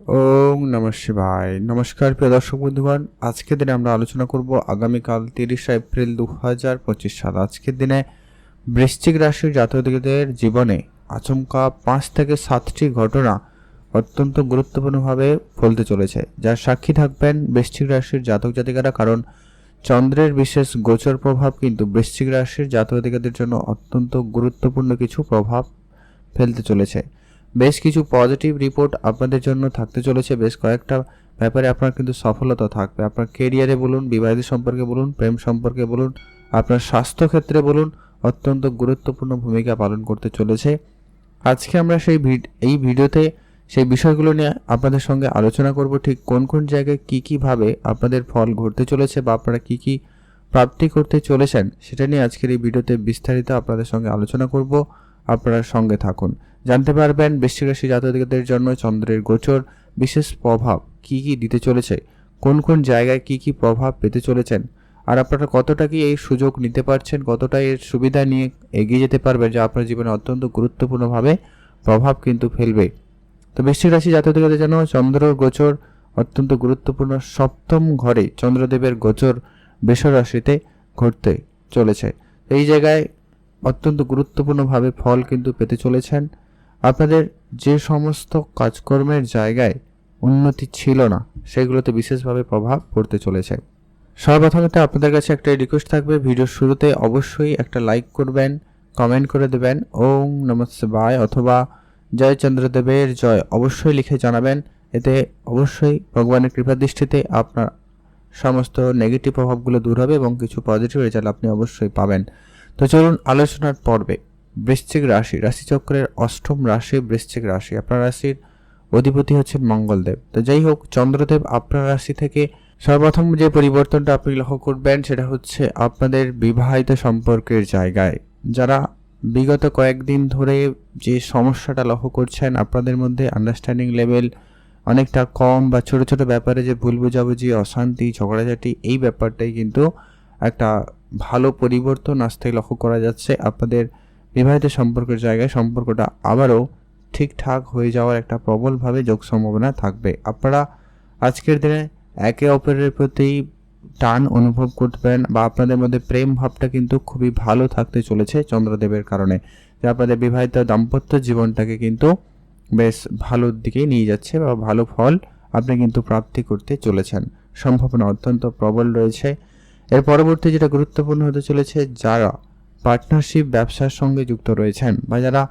ওম নমঃ শিবায়। নমস্কার, প্রিয় দর্শক বন্ধুগণ। আজকের দিনে আমরা আলোচনা করব আগামীকাল তিরিশে এপ্রিল দু হাজার পঁচিশ সাল। আজকের দিনে বৃশ্চিক রাশির জাতকদের জীবনে আচমকা পাঁচ থেকে সাতটি ঘটনা অত্যন্ত গুরুত্বপূর্ণভাবে ফলতে চলেছে। যার সাক্ষী থাকবেন বৃশ্চিক রাশির জাতক জাতিকারা, কারণ চন্দ্রের বিশেষ গোচর প্রভাব কিন্তু বৃশ্চিক রাশির জাতক জাতিকাদের জন্য অত্যন্ত গুরুত্বপূর্ণ কিছু প্রভাব ফেলতে চলেছে। বেশ কিছু পজিটিভ রিপোর্ট আপনাদের জন্য থাকতে চলেছে, বেশ কয়েকটা ব্যাপারে আপনার কিন্তু সফলতা থাকবে। আপনার কেরিয়ারে বলুন, বিবাহিত সম্পর্কে বলুন, প্রেম সম্পর্কে বলুন, আপনার স্বাস্থ্য ক্ষেত্রে বলুন, অত্যন্ত গুরুত্বপূর্ণ ভূমিকা পালন করতে চলেছে। আজকে আমরা সেই এই ভিডিওতে সেই বিষয়গুলো নিয়ে আপনাদের সঙ্গে আলোচনা করব, ঠিক কোন কোন জায়গায় কী কীভাবে আপনাদের ফল ঘটতে চলেছে বা আপনারা কী কী প্রাপ্তি করতে চলেছেন, সেটা নিয়ে আজকের এই ভিডিওতে বিস্তারিত আপনাদের সঙ্গে আলোচনা করব। আপনারা সঙ্গে থাকুন। জানতে পারবেন বৃশ্চিক রাশি জাতকদের জন্য চন্দ্রের গোচর বিশেষ প্রভাব কি কি দিতে চলেছে, কোন কোন জায়গায় কি কি প্রভাব পেতে চলেছেন, আর আপনারা কতটা কি এই সুযোগ নিতে পারছেন, কতটা এর সুবিধা নিয়ে এগিয়ে যেতে পারবেন যা আপনার জীবনে অত্যন্ত গুরুত্বপূর্ণভাবে প্রভাব কিন্তু ফেলবে। তো বৃশ্চিক রাশি জাতকদের জন্য চন্দ্র গোচর অত্যন্ত গুরুত্বপূর্ণ সপ্তম ঘরে চন্দ্রদেবের গোচর বৃষ রাশিতে ঘটতে চলেছে। এই জায়গায় অত্যন্ত গুরুত্বপূর্ণভাবে ফল কিন্তু পেতে চলেছেন। আপনাদের যে সমস্ত কাজকর্মের জায়গায় উন্নতি ছিল না, সেগুলোতে বিশেষভাবে প্রভাব পড়তে চলেছে। সর্বপ্রথমত আপনাদের কাছে একটা রিকোয়েস্ট থাকবে। ভিডিওর শুরুতে অবশ্যই একটা লাইক করবেন কমেন্ট করে দেবেন, ওম নমস্তে বায় অথবা জয় চন্দ্রদেবের জয় অবশ্যই লিখে জানাবেন। এতে অবশ্যই ভগবানের কৃপা দৃষ্টিতে আপনার সমস্ত নেগেটিভ প্রভাবগুলো দূর হবে এবং কিছু পজিটিভ রেজাল্ট আপনি অবশ্যই পাবেন। তো চলুন আলোচনার পর্বে। বৃশ্চিক রাশি, রাশিচক্রের অষ্টম রাশি, বৃশ্চিক রাশি। আপনার রাশির অধিপতি হচ্ছেন মঙ্গলদেব। তো যাই হোক, চন্দ্রদেব আপনার রাশি থেকে সর্বপ্রথম যে পরিবর্তনটা আপনি লক্ষ্য করবেন, সেটা হচ্ছে আপনাদের বিবাহিত সম্পর্কের জায়গায়। যারা বিগত কয়েকদিন ধরে যে সমস্যাটা লক্ষ্য করছেন, আপনাদের মধ্যে আন্ডারস্ট্যান্ডিং লেভেল অনেকটা কম বা ছোট ছোট ব্যাপারে যে ভুল বোঝাবুঝি, অশান্তি, ঝগড়াঝাটি, এই ব্যাপারটাই কিন্তু একটা ভালো পরিবর্তন আসতে লক্ষ্য করা যাচ্ছে। আপনাদের বিবাহিত সম্পর্কের জায়গায় সম্পর্কটা আবারও ঠিকঠাক হয়ে যাওয়ার একটা প্রবলভাবে যোগ সম্ভাবনা থাকবে। আপনারা আজকের দিনে একে অপরের প্রতি টান অনুভব করবেন বা আপনাদের মধ্যে প্রেম ভাবটা কিন্তু খুবই ভালো থাকতে চলেছে চন্দ্রদেবের কারণে। যে আপনাদের বিবাহিত দাম্পত্য জীবনটাকে কিন্তু বেশ ভালোর দিকেই নিয়ে যাচ্ছে বা ভালো ফল আপনি কিন্তু প্রাপ্তি করতে চলেছেন। সম্ভাবনা অত্যন্ত প্রবল রয়েছে। এর পরবর্তী যেটা গুরুত্বপূর্ণ হতে চলেছে, যারা পার্টনারশিপ ব্যবসার সঙ্গে যুক্ত রয়েছেন বা যারা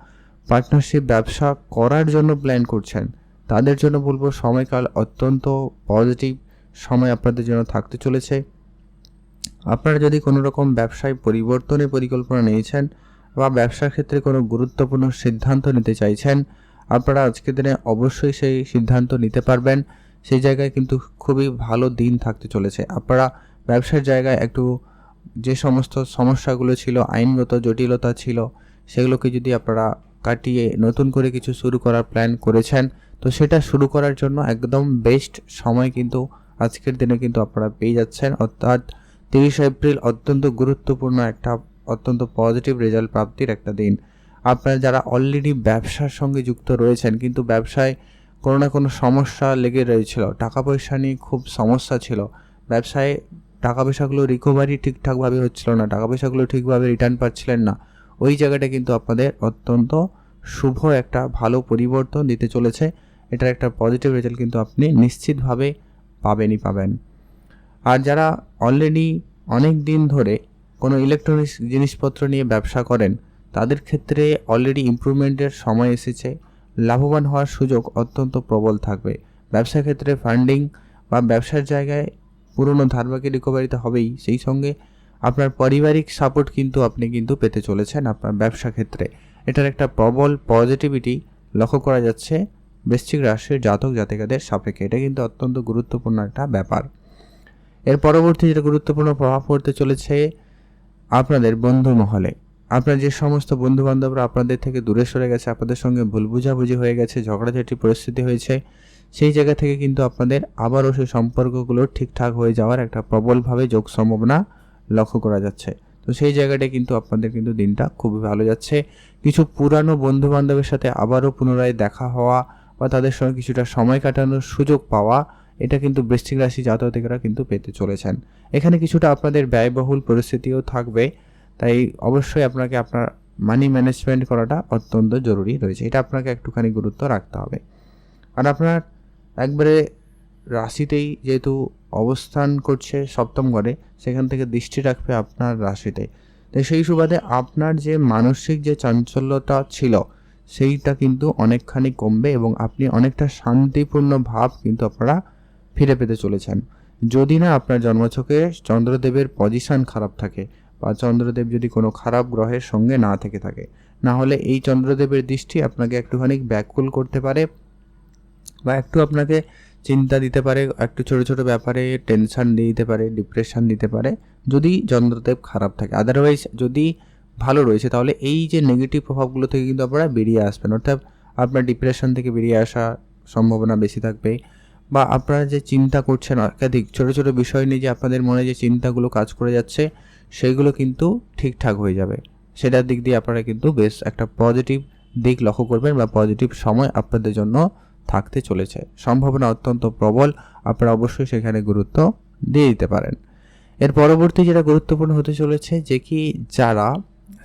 পার্টনারশিপ ব্যবসা করার জন্য প্ল্যান করছেন, তাদের জন্য বলব সময়কাল অত্যন্ত পজিটিভ সময় আপনাদের জন্য থাকতে চলেছে। আপনারা যদি কোনো রকম ব্যবসায় পরিবর্তনের পরিকল্পনা নিয়েছেন বা ব্যবসার ক্ষেত্রে কোনো গুরুত্বপূর্ণ সিদ্ধান্ত নিতে চাইছেন, আপনারা আজকের দিনে অবশ্যই সেই সিদ্ধান্ত নিতে পারবেন। সেই জায়গায় কিন্তু খুবই ভালো দিন থাকতে চলেছে। আপনারা ব্যবসার জায়গায় একটু যে সমস্ত সমস্যাগুলো ছিল, আইনগত জটিলতা ছিল, সেগুলোকে যদি আপনারা কাটিয়ে নতুন করে কিছু শুরু করার প্ল্যান করেছেন, তো সেটা শুরু করার জন্য একদম বেস্ট সময় কিন্তু আজকের দিনে কিন্তু আপনারা পেয়ে যাচ্ছেন। অর্থাৎ তিরিশে এপ্রিল অত্যন্ত গুরুত্বপূর্ণ একটা, অত্যন্ত পজিটিভ রেজাল্ট প্রাপ্তির একটা দিন। আপনারা যারা অলরেডি ব্যবসার সঙ্গে যুক্ত রয়েছেন, কিন্তু ব্যবসায় কোনো না কোনো সমস্যা লেগে রয়েছিল, টাকা পয়সা নিয়ে খুব সমস্যা ছিল, ব্যবসায় টাকা পয়সাগুলো রিকভারি ঠিকঠাকভাবে হচ্ছিল না টাকা পয়সাগুলো ঠিকভাবে রিটার্ন পাচ্ছিলেন না। ওই জায়গাটা কিন্তু আপনাদের অত্যন্ত শুভ একটা ভালো পরিবর্তন দিতে চলেছে। এটার একটা পজিটিভ রেজাল্ট কিন্তু আপনি নিশ্চিতভাবে পাবেনই পাবেন। আর যারা অলরেডি অনেক দিন ধরে কোনো ইলেকট্রনিক্স জিনিসপত্র নিয়ে ব্যবসা করেন, তাদের ক্ষেত্রে অলরেডি ইমপ্রুভমেন্টের সময় এসেছে। লাভবান হওয়ার সুযোগ অত্যন্ত প্রবল থাকবে। ব্যবসা ক্ষেত্রে ফান্ডিং বা ব্যবসার জায়গায় পুরনো ধারবাকি রিকভারিতে হবেই। সেই সঙ্গে আপনার পারিবারিক সাপোর্ট কিন্তু আপনি কিন্তু পেতে চলেছেন আপনার ব্যবসা ক্ষেত্রে। এটার একটা প্রবল পজিটিভিটি লক্ষ্য করা যাচ্ছে বৃশ্চিক রাশির জাতক জাতিকাদের সাপেক্ষে। এটা কিন্তু অত্যন্ত গুরুত্বপূর্ণ একটা ব্যাপার। এর পরবর্তী যেটা গুরুত্বপূর্ণ প্রভাব পড়তে চলেছে আপনাদের বন্ধু মহলে। আপনার যে সমস্ত বন্ধু বান্ধবরা আপনাদের থেকে দূরে সরে গেছে, আপনাদের সঙ্গে ভুল বুঝাবুঝি হয়ে গেছে, ঝগড়াঝাটি পরিস্থিতি হয়েছে সেই জায়গা থেকে কিন্তু আপনাদের আবারও সেই সম্পর্কগুলো ঠিকঠাক হয়ে যাওয়ার একটা প্রবলভাবে যোগ সম্ভাবনা লক্ষ্য করা যাচ্ছে। তো সেই জায়গাটায় কিন্তু আপনাদের কিন্তু দিনটা খুবই ভালো যাচ্ছে। কিছু পুরানো বন্ধু বান্ধবের সাথে আবারও পুনরায় দেখা হওয়া বা তাদের সঙ্গে কিছুটা সময় কাটানোর সুযোগ পাওয়া, এটা কিন্তু বৃশ্চিক রাশি জাতকেরা কিন্তু পেতে চলেছেন। এখানে কিছুটা আপনাদের ব্যয়বহুল পরিস্থিতিও থাকবে, তাই অবশ্যই আপনাকে আপনার মানি ম্যানেজমেন্ট করাটা অত্যন্ত জরুরি রয়েছে। এটা আপনাকে একটুখানি গুরুত্ব রাখতে হবে। আর আপনার একবারে রাশিতেই যেহেতু অবস্থান করছে সপ্তম ঘরে সেখান থেকে দৃষ্টি রাখবে আপনার রাশিতে। তো সেই সুবাদে আপনার যে মানসিক যে চাঞ্চল্যতা ছিল, সেইটা কিন্তু অনেকখানি কমবে এবং আপনি অনেকটা শান্তিপূর্ণ ভাব কিন্তু আপনারা ফিরে পেতে চলেছেন। যদি না আপনার জন্মছকে চন্দ্রদেবের পজিশন খারাপ থাকে বা চন্দ্রদেব যদি কোনো খারাপ গ্রহের সঙ্গে না থেকে থাকে, না হলে এই চন্দ্রদেবের দৃষ্টি আপনাকে একটুখানি ব্যাকুল করতে পারে। বা একটু আপনাকে চিন্তা দিতে পারে, একটু ছোট ছোট ব্যাপারে টেনশন দিয়ে দিতে পারে ডিপ্রেশন দিতে পারে, যদি চন্দ্রদেব খারাপ থাকে। আদারওয়াইজ যদি ভালো রয়েছে, তাহলে এই যে নেগেটিভ প্রভাবগুলো থেকে কিন্তু আপনারা বেরিয়ে আসবেন। অর্থাৎ আপনার ডিপ্রেশন থেকে বেরিয়ে আসা সম্ভাবনা বেশি থাকবে বা আপনারা যে চিন্তা করছেন একাধিক, ছোটো ছোটো বিষয় নিয়ে যে আপনাদের মনে যে চিন্তাগুলো কাজ করে যাচ্ছে সেইগুলো কিন্তু ঠিকঠাক হয়ে যাবে। সেটার দিক দিয়ে আপনারা কিন্তু বেশ একটা পজিটিভ দিক লক্ষ্য করবেন বা পজিটিভ সময় আপনাদের জন্য থাকতে চলেছে। সম্ভাবনা অত্যন্ত প্রবল। আপনারা অবশ্যই সেখানে গুরুত্ব দিয়ে দিতে পারেন। এর পরবর্তী যেটা গুরুত্বপূর্ণ হতে চলেছে, যে কি যারা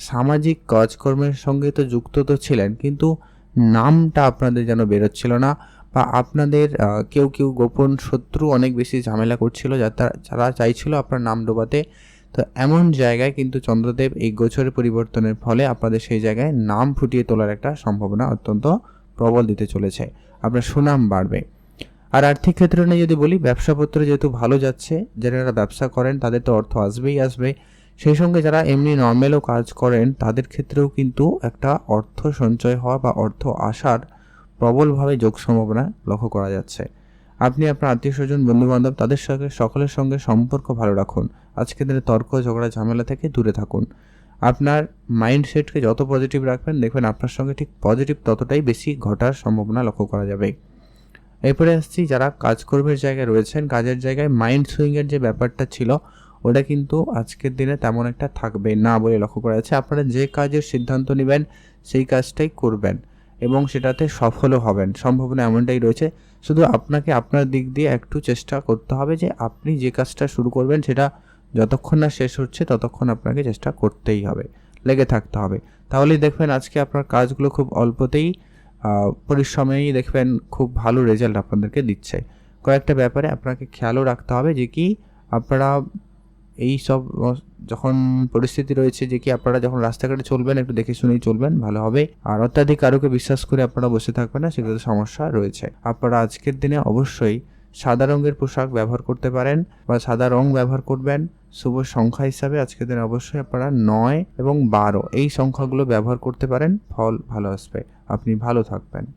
সামাজিক কাজকর্মের সঙ্গে তো যুক্ত তো ছিলেন, কিন্তু নামটা আপনাদের যেন বেরোচ্ছিল না বা আপনাদের কেউ কেউ গোপন শত্রু অনেক বেশি ঝামেলা করছিল যারা চাইছিল আপনার নাম ডোবাতে। তো এমন জায়গায় কিন্তু চন্দ্রদেব এই গোচরের পরিবর্তনের ফলে আপনাদের সেই জায়গায় নাম ফুটিয়ে তোলার একটা সম্ভাবনা অত্যন্ত প্রবল দিতে চলেছে। আপনার সুনাম বাড়বে। আর আর্থিক ক্ষেত্রে নিয়ে যদি বলি, ব্যবসাপত্র যেহেতু ভালো যাচ্ছে, যারা ব্যবসা করেন, তাদের তো অর্থ আসবেই আসবে। সেই সঙ্গে যারা এমনি নর্মালও কাজ করেন, তাদের ক্ষেত্রেও কিন্তু একটা অর্থ সঞ্চয় হওয়া বা অর্থ আসার প্রবলভাবে যোগ সম্ভাবনা লক্ষ্য করা যাচ্ছে। আপনি, আপনার আত্মীয় স্বজন, বন্ধুবান্ধব, তাদের সঙ্গে, সকলের সঙ্গে সম্পর্ক ভালো রাখুন। আজকের দিনে তর্ক, ঝগড়া, ঝামেলা থেকে দূরে থাকুন। আপনার মাইন্ডসেটকে যত পজিটিভ রাখবেন, দেখবেন আপনার সঙ্গে ঠিক পজিটিভ ততটাই বেশি ঘটার সম্ভাবনা লক্ষ্য করা যাবে। এরপরে আসছি, যারা কাজকর্মের জায়গায় রয়েছেন, কাজের জায়গায় মাইন্ড সুইংয়ের যে ব্যাপারটা ছিল, ওটা কিন্তু আজকের দিনে তেমন একটা থাকবে না বলে লক্ষ্য করা যাচ্ছে। আপনারা যে কাজের সিদ্ধান্ত নেবেন, সেই কাজটাই করবেন এবং সেটাতে সফলও হবেন। সম্ভাবনা এমনটাই রয়েছে। শুধু আপনাকে আপনার দিক দিয়ে একটু চেষ্টা করতে হবে যে, আপনি যে কাজটা শুরু করবেন, সেটা যতক্ষণ না শেষ হচ্ছে, ততক্ষণ আপনাকে চেষ্টা করতেই হবে, লেগে থাকতে হবে। তাহলেই দেখবেন আজকে আপনার কাজগুলো খুব অল্পতেই পরিশ্রমেই দেখবেন খুব ভালো রেজাল্ট আপনাদেরকে দিচ্ছে। কয়েকটা ব্যাপারে আপনাকে খেয়ালও রাখতে হবে যে কি, আপনারা এই সব যখন পরিস্থিতি রয়েছে যে কি আপনারা যখন রাস্তাঘাটে চলবেন, একটু দেখে শুনেই চলবেন, ভালো হবে। আর অত্যাধিক কারোকে বিশ্বাস করে আপনারা বসে থাকবেন না সেগুলো সমস্যা রয়েছে। আপনারা আজকের দিনে অবশ্যই সাদা রঙের পোশাক ব্যবহার করতে পারেন বা সাদা রং ব্যবহার করবেন। শুভ সংখ্যা হিসাবে আজকের দিনে অবশ্যই আপনারা নয় এবং বারো এই সংখ্যাগুলো ব্যবহার করতে পারেন। ফল ভালো আসবে। আপনি ভালো থাকবেন।